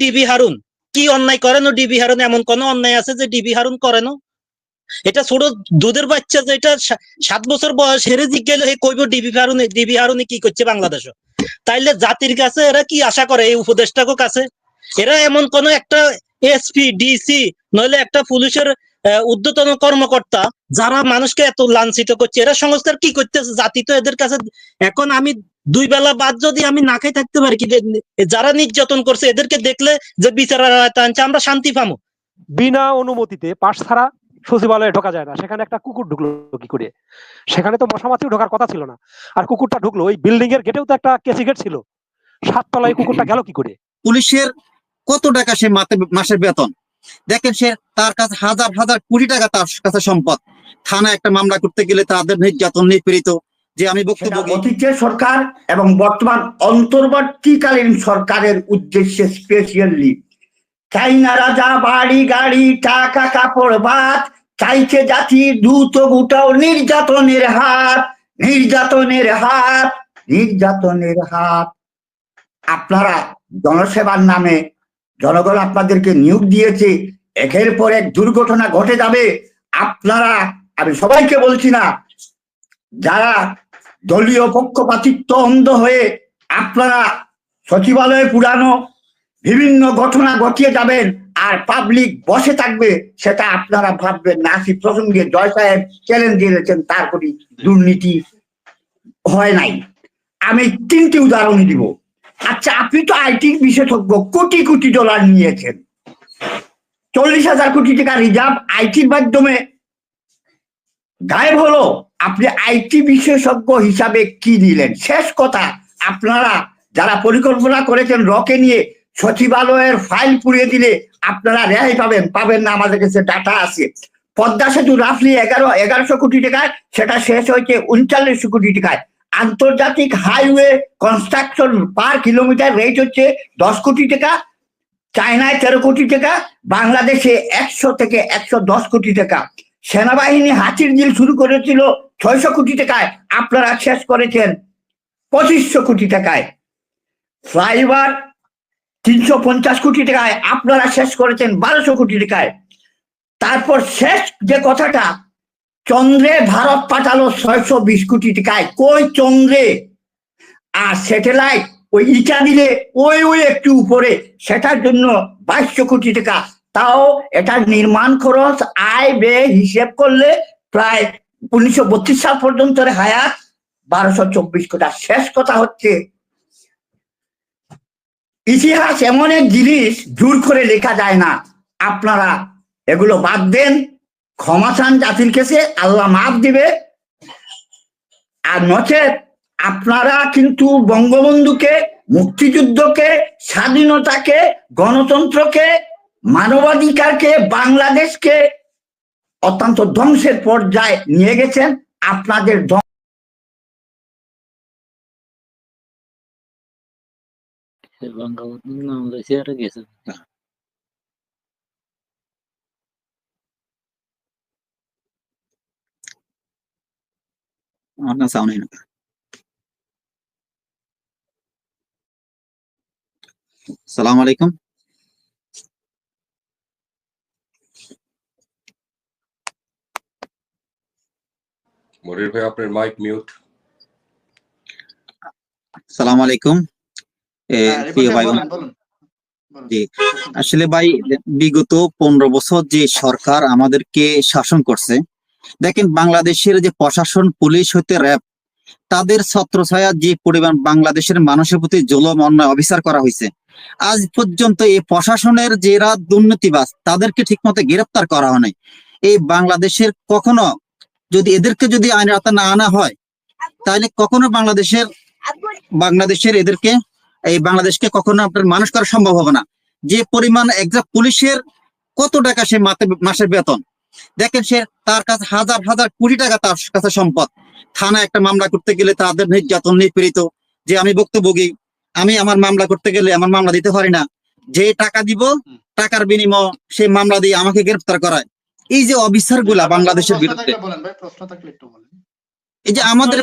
DB Harun. কি অন্যায় করেন ডিবি হারুন? এমন কোন অন্যায় আছে যে ডিবি হারুন করেন? এটা ছোট দুধের বাচ্চা যেটা সাত বছর বয়স, হেরে জিজ্ঞেস কইব ডিবি হারুন ডিবি হারুন কি করছে বাংলাদেশে? তাইলে জাতির কাছে এরা কি আশা করে? এই উপদেষ্টাকে কাছে? এরা এমন কোন একটা এসপি, ডিসি, নইলে একটা পুলিশের আহ, ঊর্ধ্বতন কর্মকর্তা যারা মানুষকে এত লাঞ্ছিত করছে এরা সংস্থার কি করতেছে? জাতি তো এদের কাছে এখন আমি দুই বেলা বাদ যদি আমি না খাই থাকতে পারি কি যে- যারা নির্যাতন করছে এদেরকে দেখলে যে বিচারা আনছে আমরা শান্তি পাবো। বিনা অনুমতিতে পাশ ছাড়া সচিবালয়ে ঢোকা যায় না। সেখানে একটা কুকুর ঢুকলো কি করে? সেখানে তো মশা মাছিও ঢোকার কথা ছিল না। আর কুকুরটা ঢুকলো ওই বিল্ডিং এর গেটেও তো একটা কেসি গেট ছিল। সাততলায় কুকুরটা গেল কি করে? পুলিশের কত টাকা সে মাসের বেতন? দেখেন সে তার কাছে হাজার হাজার কোটি টাকা তার কাছে সম্পদ। থানায় একটা মামলা করতে গেলে তাদের নির্যাতন নিপীড়িত যে আমি বক্তব্য সরকার এবং বর্তমান অন্তর্বর্তীকালীন সরকারের উদ্দেশ্যে স্পেশালি চাইনা রাজা বাড়ি গাড়ি টাকা কাপড় ভাত চাইছে জাতি দ্রুত গুটাও নির্যাতনের হাত নির্যাতনের হাত নির্যাতনের হাত। আপনারা জনসেবার নামে জনগণ আপনাদেরকে নিয়োগ দিয়েছে, একের পর এক দুর্ঘটনা ঘটে যাবে। আপনারা, আমি সবাইকে বলছি না, যারা দলীয় পক্ষপাতিত্ব অন্ধ হয়ে আপনারা সচিবালয়ে পুরানো বিভিন্ন ঘটনা ঘটিয়ে যাবেন আর পাবলিক বসে থাকবে, সেটা আপনারা ভাববেন না। আসি প্রসঙ্গে জয় সাহেব চ্যালেঞ্জ দিয়েছেন তার প্রতি দুর্নীতি হয় নাই। আমি তিনটি উদাহরণ দিব। আচ্ছা আপনি তো আইটি বিশেষজ্ঞ, কোটি কোটি ডলার নিয়েছেন। চল্লিশ হাজার কোটি টাকা রিজার্ভ আইটির মাধ্যমে। গায়েব হলো, আপনি আইটি বিশেষজ্ঞ হিসাবে কি নিলেন? শেষ কথা, আপনারা যারা পরিকল্পনা করেছেন রকে নিয়ে, সচিবালয়ের ফাইল পুড়িয়ে দিলে আপনারা রেহাই পাবেন পাবেন না, আমাদের কাছে ডাটা আছে। পদ্মা সেতু রাফলি এগারো, এগারোশো কোটি টাকায়, সেটা শেষ হয়েছে উনচল্লিশশো কোটি টাকায়। আন্তর্জাতিক highway construction per kilometer rate হচ্ছে দশ কোটি টাকা, চায়নায় তেরো কোটি টাকা, বাংলাদেশে একশো থেকে একশো দশ কোটি টাকা। সেনাবাহিনী হাতির জিল শুরু করেছিল ছয়শো কোটি টাকায়, আপনারা শেষ করেছেন পঁচিশশো কোটি টাকায়। ফ্লাইওভার তিনশো পঞ্চাশ কোটি টাকায়, আপনারা শেষ করেছেন বারোশো কোটি টাকায়। তারপর শেষ যে কথাটা চন্দ্রে ভারত পাঠালো ছয়শো বিশ কোটি টাকায়। কই চন্দ্রে? আর স্যাটেলাইট ওই ইটা দিলে, ওই ওই একটু উপরে, সেটার জন্য বাইশশো কোটি টাকা। তাও এটার নির্মাণ খরচ আয় ব্যয় হিসেব করলে প্রায় উনিশশো বত্রিশ সাল পর্যন্ত হায়াত বারোশো চব্বিশ কোটা। শেষ কথা হচ্ছে, ইতিহাস এমন এক জিনিস, জোর করে লেখা যায় না। আপনারা এগুলো বাদ দেন। ক্ষমা চান জাতির কাছে আল্লাহ মাফ দিবে। আর নচেত আপনারা কিন্তু বঙ্গবন্ধুকে, মুক্তিযুদ্ধকে, স্বাধীনতাকে, গণতন্ত্রকে, মানবাধিকারকে, বাংলাদেশকে অত্যন্ত ধ্বংসের পর্যায়ে নিয়ে গেছেন। আপনাদের বঙ্গবন্ধুর নাম আর আমার না সাউন্ড না সালাম আলাইকুম। মনির ভাই আপনার মাইক মিউট সালাম আলাইকুম। প্রিয় ভাই জি। আসলে ভাই বিগত পনেরো বছর যে সরকার আমাদেরকে শাসন করছে দেখেন বাংলাদেশের যে প্রশাসন, পুলিশ হতে র্যাব, তাদের ছত্রছায়া যে পরিমাণ বাংলাদেশের মানুষের প্রতি জুলম, অন্যায়, অবিচার করা হয়েছে আজ পর্যন্ত এই প্রশাসনের যারা দুর্নীতিবাজ, তাদেরকে ঠিকমতো গ্রেপ্তার করা হয় নাই। এই বাংলাদেশের কখনো যদি এদেরকে যদি আইন আওতা না আনা হয়, তাহলে কখনো বাংলাদেশের বাংলাদেশের এদেরকে, এই বাংলাদেশকে কখনো আপনার মানুষ করা সম্ভব হবে না। যে পরিমাণ একজন পুলিশের কত টাকা সে মাসের বেতন দেখেন সে তার কাছে হাজার হাজার কোটি টাকা তার কাছে সম্পদ। থানায় একটা মামলা করতে গেলে তাদের নির্যাতন নিপীড়িত যে আমি ভুক্তভোগী আমি আমার মামলা করতে গেলে আমার মামলা দিতে পারি না। যে টাকা দিব টাকার বিনিময় সেই মামলা দিয়ে আমাকে গ্রেফতার করায়। এই যে অবিচারগুলা বাংলাদেশের বিরুদ্ধে। এই যে আমাদের।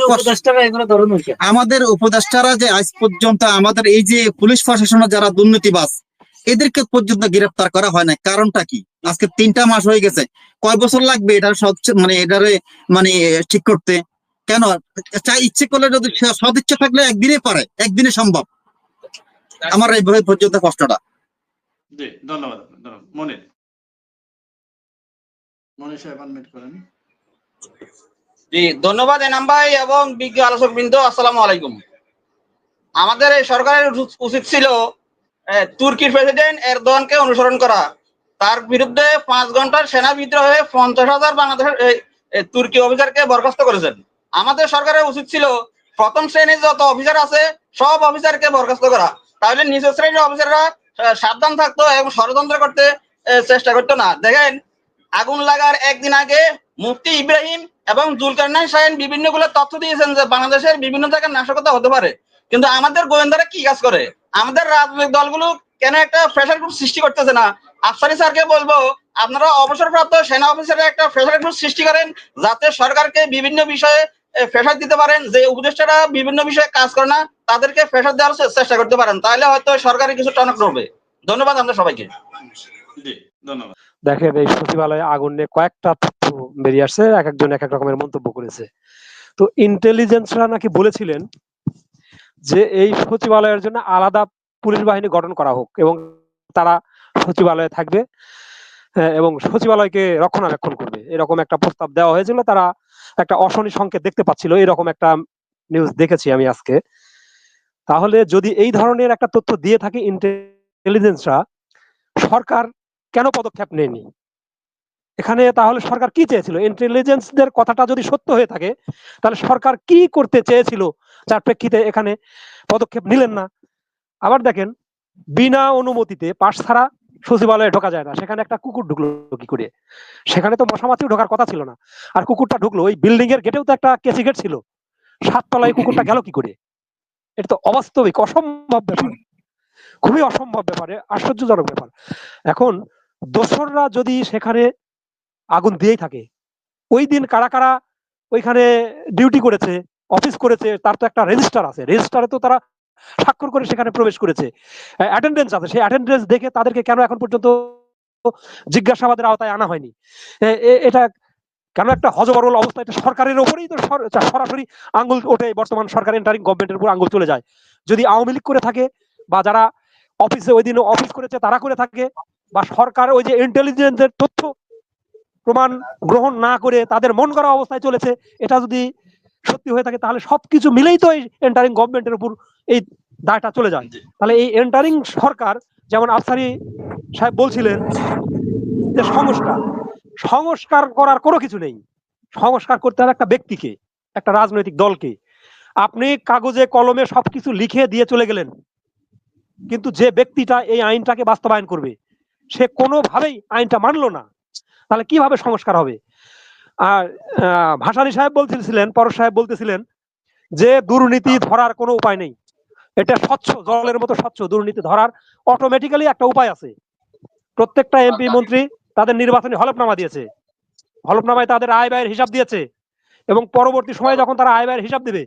আমাদের উপদেষ্টারা যে আজ পর্যন্ত আমাদের এই যে পুলিশ প্রশাসনের যারা দুর্নীতিবাজ এদেরকে পর্যন্ত গ্রেফতার করা হয় না কারণটা কি? আজকে তিনটা মাস হয়ে গেছে। কয় বছর লাগবে এটা সব মানে এটারে মানে ঠিক করতে? কেন? চাই ইচ্ছে করলে যদি সদিচ্ছা থাকলে একদিনে পারে একদিনে সম্ভব। আমার এই পর্যন্ত কষ্টটা। জি ধন্যবাদ ধন্যবাদ। মনির। মনির সাহেব আনমিট করেন। জি ধন্যবাদ এনাম ভাই এবং বিজ্ঞ আলোচক বৃন্দ আসসালামু আলাইকুম। আমাদের এই সরকারের উচিত ছিল তুর্কির প্রেসিডেন্ট এরদোয়ানকে অনুসরণ করা। তার বিরুদ্ধে পাঁচ ঘণ্টার সেনা বিদ্রোহে পঞ্চাশ হাজার বাংলাদেশের তুর্কি অফিসারকে বরখাস্ত করেছেন। আমাদের সরকারের উচিত ছিল, প্রথম শ্রেণির যত অফিসার আছে, সব অফিসারকে বরখাস্ত করা। তাহলে নিচের শ্রেণির অফিসাররা সাবধান থাকতো এবং ষড়যন্ত্র করতে চেষ্টা করতো না। দেখেন, আগুন লাগার একদিন আগে মুফতি ইব্রাহিম এবং সাহেব বিভিন্নগুলো তথ্য দিয়েছেন যে বাংলাদেশের বিভিন্ন জায়গায় নাশকতা হতে পারে। কিন্তু আমাদের গোয়েন্দারা কি কাজ করে? আমাদের রাজনৈতিক দলগুলো কেন একটা প্রেশার গ্রুপ সৃষ্টি করতেছে না? আফসারি স্যারকে বলব আপনারা অবসরপ্রাপ্ত সেনা অফিসারের একটা প্রেশার গ্রুপ সৃষ্টি করেন যাতে সরকারকে বিভিন্ন বিষয়ে প্রেশার দিতে পারেন যে উপদেষ্টারা বিভিন্ন বিষয়ে কাজ করে না তাদেরকে প্রেশার দেওয়ার চেষ্টা করতে পারেন। তাহলে হয়তো সরকারের কিছু টনক হবে ধন্যবাদ আপনাদের সবাইকে। ধন্যবাদ। দেখেন এই সচিবালয়ে আগুন নিয়ে কয়েকটা তথ্য বেরিয়ে আসছে এক একজন এক এক রকমের মন্তব্য করেছে। তো ইন্টেলিজেন্সরা নাকি বলেছিলেন যে এই সচিবালয়ের জন্য আলাদা পুলিশ বাহিনী গঠন করা হোক এবং তারা সচিবালয়ে থাকবে এবং সচিবালয়কে রক্ষণাবেক্ষণ করবে। এরকম একটা প্রস্তাব দেওয়া হয়েছিল, তারা একটা অশনি সংকেত দেখতে পাচ্ছিল, এরকম একটা নিউজ দেখেছি আমি আজকে। তাহলে যদি এই ধরনের একটা তথ্য দিয়ে থাকে ইন্টেলিজেন্সরা সরকার কেন পদক্ষেপ নেয়নি? এখানে তাহলে সরকার কি চেয়েছিল? ইন্টেলিজেন্সদের কথাটা যদি সত্য হয়ে থাকে, তাহলে সরকার কি করতে চেয়েছিল? যার প্রেক্ষিতে এখানে পদক্ষেপ নিলেন না। আবার দেখেন, বিনা অনুমতিতে পাশ ছাড়া সচিবালয়ে ঢোকা যায় না। সেখানে একটা কুকুর ঢুকলো কি করে? সেখানে তো মশামাছিও ঢোকার কথা ছিল না। আর কুকুরটা ঢুকলো, ওই বিল্ডিং এর গেটেও তো একটা কেসি গেট ছিল। সাততলায় কুকুরটা গেল কি করে? এটা তো অবাস্তবিক, অসম্ভব ব্যাপার। খুবই অসম্ভব ব্যাপারে আশ্চর্যজনক ব্যাপার। এখন দোসররা যদি সেখানে আগুন দিয়েই থাকে। ওই দিন কারা কারা ওইখানে ডিউটি করেছে অফিস করেছে, তার তো একটা রেজিস্টার আছে। রেজিস্টারে তো তারা স্বাক্ষর করে সেখানে প্রবেশ করেছে। অ্যাটেন্ডেন্স আছে। সেই অ্যাটেন্ডেন্স দেখে তাদেরকে কেন এখন পর্যন্ত জিজ্ঞাসাবাদের আওতায় আনা হয়নি? এটা কেন একটা হজবরল অবস্থা? এটা সরকারের ওপরেই তো সর- সরাসরি আঙ্গুল ওঠে। বর্তমান সরকার এন্টারিং গভর্নমেন্টের উপর আঙ্গুল চলে যায়। যদি আওয়ামী লীগ করে থাকে বা যারা অফিসে ওই দিন অফিস করেছে, তারা করে থাকে। বা সরকার ওই যে ইন্টেলিজেন্সের তথ্য প্রমাণ গ্রহণ না করে তাদের মন করা অবস্থায় চলেছে এটা যদি সত্যি হয়ে থাকে তাহলে সবকিছু মিলেই তো এই এন্টারিং গভর্নমেন্টের উপর এই দায়টা চলে যায়। তাহলে এই এন্টারিং সরকার যেমন আফসারি সাহেব বলছিলেন যে সংস্কার সংস্কার করার কোনো কিছু নেই। সংস্কার করতে হবে একটা ব্যক্তিকে একটা রাজনৈতিক দলকে। আপনি কাগজে কলমে সবকিছু লিখে দিয়ে চলে গেলেন কিন্তু যে ব্যক্তিটা এই আইনটাকে বাস্তবায়ন করবে সে কোনোভাবেই আইনটা মানলো না। তাহলে কীভাবে সংস্কার হবে? আর ভাসানী সাহেব বলতেছিলেন, পরশ সাহেব বলতেছিলেন যে দুর্নীতি ধরার কোনো উপায় নেই। এটা স্বচ্ছ, জলের মতো স্বচ্ছ দুর্নীতি ধরার অটোমেটিক্যালি একটা উপায় আছে। প্রত্যেকটা এমপি, মন্ত্রী তাদের নির্বাচনী হলফনামা দিয়েছে। হলফনামায় তাদের আয় ব্যয়ের হিসাব দিয়েছে এবং পরবর্তী সময়ে যখন তারা আয় ব্যয়ের হিসাব দিবে,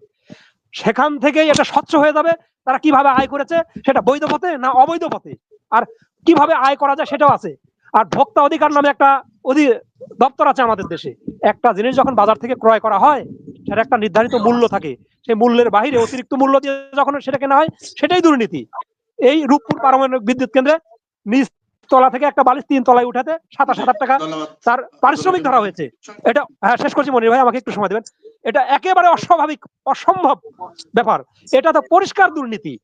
সেখান থেকেই এটা স্বচ্ছ হয়ে যাবে। তারা কীভাবে আয় করেছে সেটা বৈধ পথে না অবৈধ পথে? আর কীভাবে আয় করা যায় সেটাও আছে। আর ভোক্তা অধিকার নামে একটা অধি দপ্তর আছে আমাদের দেশে। একটা জিনিস যখন বাজার থেকে ক্রয় করা হয় সেটা একটা নির্ধারিত মূল্য থাকে। সেই মূল্যের বাইরে অতিরিক্ত মূল্য দিয়ে যখন সেটা কেনা হয় সেটাই দুর্নীতি। এই রূপপুর পারমাণবিক বিদ্যুৎ কেন্দ্রে নিচ তলা থেকে একটা বালিশ তিন তলায় উঠাতে সাতাশ হাজার টাকা তার পারিশ্রমিক ধরা হয়েছে। এটা হ্যাঁ শেষ করছি মনির ভাই আমাকে একটু সময় দেবেন। এটা একেবারে অস্বাভাবিক অসম্ভব ব্যাপার। এটা তো পরিষ্কার দুর্নীতি।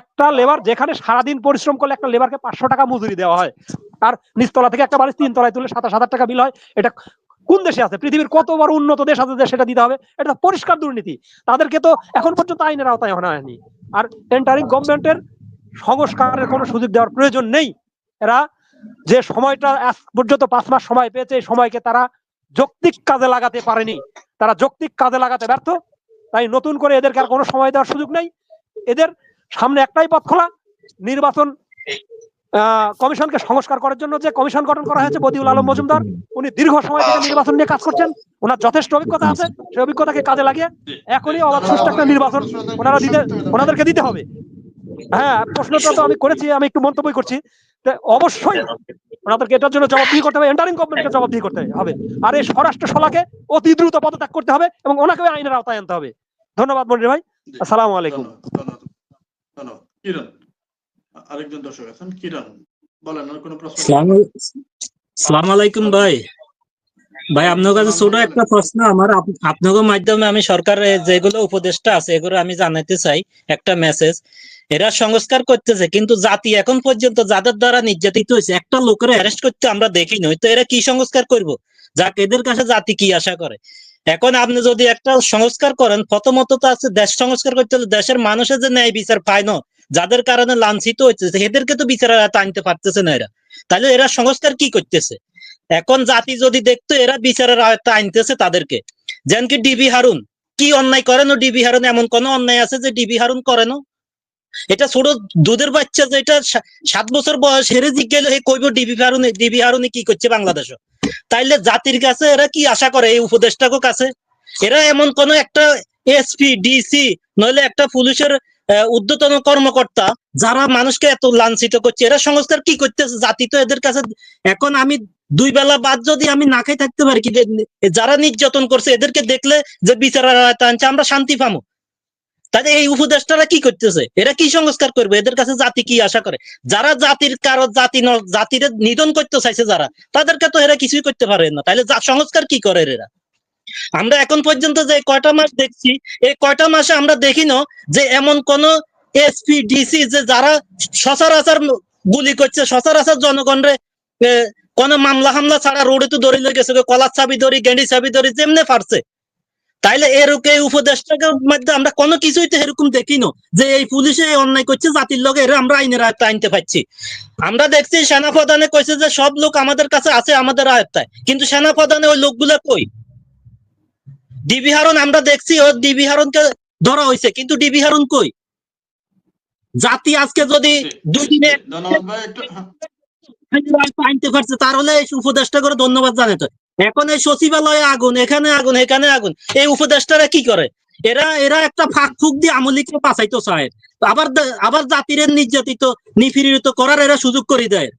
একটা লেবার যেখানে সারাদিন পরিশ্রম করলে একটা লেবারকে পাঁচশো টাকা মজুরি দেওয়া হয়। আর নিচতলা থেকে একটা বাড়ি তিন তলায় তুলে সাতাশ হাজার টাকা বিল হয়। এটা কোন দেশে আছে? পৃথিবীর কত বড় উন্নত দেশ আছে যে সেটা দিতে হবে? এটা পরিষ্কার দুর্নীতি। তাদেরকে তো এখন পর্যন্ত আইনের আওতায় আনা হয়নি। আর এন্টারিং গভর্নমেন্টের সংস্কারের কোনো সুযোগ দেওয়ার প্রয়োজন নেই। এরা যে সময়টা আজ পর্যন্ত পাঁচ মাস সময় পেয়েছে, এই সময়কে তারা যৌক্তিক কাজে লাগাতে পারেনি। তারা যৌক্তিক কাজে লাগাতে ব্যর্থ। তাই নতুন করে এদেরকে আর কোনো সময় দেওয়ার সুযোগ নেই। এদের সামনে একটাই পথ খোলা, নির্বাচন কমিশনকে সংস্কার করার জন্য যে কমিশন গঠন করা হয়েছে, বদিউল আলম মজুমদার, উনি দীর্ঘ সময় থেকে নির্বাচন নিয়ে কাজ করছেন। ওনার যথেষ্ট অভিজ্ঞতা আছে সেই অভিজ্ঞতাকে কাজে লাগিয়ে। এখনই অবাধ সুষ্ঠু একটা নির্বাচন ওনারা দিতে, ওনাদেরকে দিতে হবে। হ্যাঁ প্রশ্নটা তো আমি করেছি, আমি একটু মন্তব্য করছি। অবশ্যই ওনাদেরকে এটার জন্য জবাবদিহি করতে হবে এন্টারিং গভর্নমেন্টকে জবাবদিহি করতে হবে। আর এই স্বরাষ্ট্র শালাকে অতি দ্রুত পদত্যাগ করতে হবে এবং ওনাকে আইনের আওতায় আনতে হবে। ধন্যবাদ মনির ভাই। আসসালামু আলাইকুম। কিরণ? আরেকজন দর্শক আছেন কিরণ। বলেন আর কোনো প্রশ্ন? সালাম আলাইকুম ভাই। ভাই আপনার কাছে ছোট একটা প্রশ্ন। আমার আপনাদের মাধ্যমে আমি সরকারের যেগুলো উপদেষ্টা আছে এগুলো আমি জানাতে চাই। একটা মেসেজ এরা সংস্কার করতেছে কিন্তু জাতি এখন পর্যন্ত যাদের দ্বারা নির্যাতিত হয়েছে একটা লোকের অ্যারেস্ট করতে আমরা দেখি নই। তো এরা কি সংস্কার করব? যাক এদের কাছে জাতি কি আশা করে? এখন আপনি যদি একটা সংস্কার করেন প্রথমত তো আছে দেশ সংস্কার করতে হলে দেশের মানুষের যে ন্যায় বিচার পায় না যাদের কারণে লাঞ্ছিত হচ্ছে এদেরকে তো বিচার আনতে পারতেছে না এরা। তাহলে এরা সংস্কার কি করতেছে? এখন জাতি যদি দেখতো, এরা বিচারের আয়ত্তে আনতেছে তাদেরকে। যেন কি ডিবি হারুন। কি অন্যায় করেন ডিবি হারুন? এমন কোন অন্যায় আছে যে ডিবি হারুন করেন এটা ছোট দুধের বাচ্চা যে এটা সাত বছর বয়স হেরে জিজ্ঞেস কইব ডিবি হারুন ডিবি হারুনে কি করছে বাংলাদেশে। তাইলে জাতির কাছে এরা কি আশা করে? এই উপদেষ্টাকে কাছে? এরা এমন কোন একটা এসপি, ডিসি, নইলে একটা পুলিশের ঊর্ধ্বতন কর্মকর্তা যারা মানুষকে এত লাঞ্ছিত করছে, এরা সংস্কার কি করতেছে? জাতি তো এদের কাছে, এখন আমি দুই বেলা বাদ যদি আমি না খাই থাকতে পারি, কি যারা নির্যাতন করছে, এদেরকে দেখলে যে বিচারের আনছে, আমরা শান্তি পাবো। তাহলে এই উপদেষ্টারা কি করতেছে? এরা কি সংস্কার করবে? এদের কাছে জাতি কি আশা করে? যারা জাতির কারও জাতি জাতির নিধন করতে চাইছে যারা, তাদেরকে তো এরা কিছুই করতে পারে না। তাহলে সংস্কার কি করে এরা? আমরা এখন পর্যন্ত যে কয়টা মাস দেখছি, এই কয়টা মাসে আমরা দেখি না যে এমন কোন এসপি ডিসি যে যারা সচরাচর গুলি করছে, সচরাচর জনগণরে কোন মামলা হামলা ছাড়া রোডে তো দড়ি লেগে গেছে, কলার চাবি দড়ি গেন্ডি চাবি দড়ি যেমনে পারছে। তাইলে এরকম এই উপদেষ্টার মধ্যে আমরা কোনো কিছুই তো এরকম দেখি না যে এই পুলিশে অন্যায় করছে, জাতির লগে এরা আমরা আইনের আয়ত্তে আনতে পারছি। আমরা দেখছি সেনা প্রধানে কইছে যে সব লোক আমাদের কাছে আছে আমাদের আয়ত্তায় কিন্তু সেনা প্রধানে ওই লোকগুলা কই? ডিবি হারুন আমরা দেখছি ও ডিবি হারুনকে ধরা হয়েছে। কিন্তু ডিবি হারুন কই? জাতি আজকে যদি দুই দিনে হ্যাঁ, আইনের আয়ত্তে আনতে পারছে তার উপদেষ্টা করে ধন্যবাদ জানাতে এখন এই সচিবালয়ে আগুন এখানে আগুন এখানে আগুন এই উপদেষ্টারা কি করে? এরা এরা একটা ফাঁক ফুক দিয়ে আমলিকে বাঁচাইতো চায় আবার আবার জাতির নির্যাতিত নিপীড়িত করার এরা সুযোগ করে দেয়।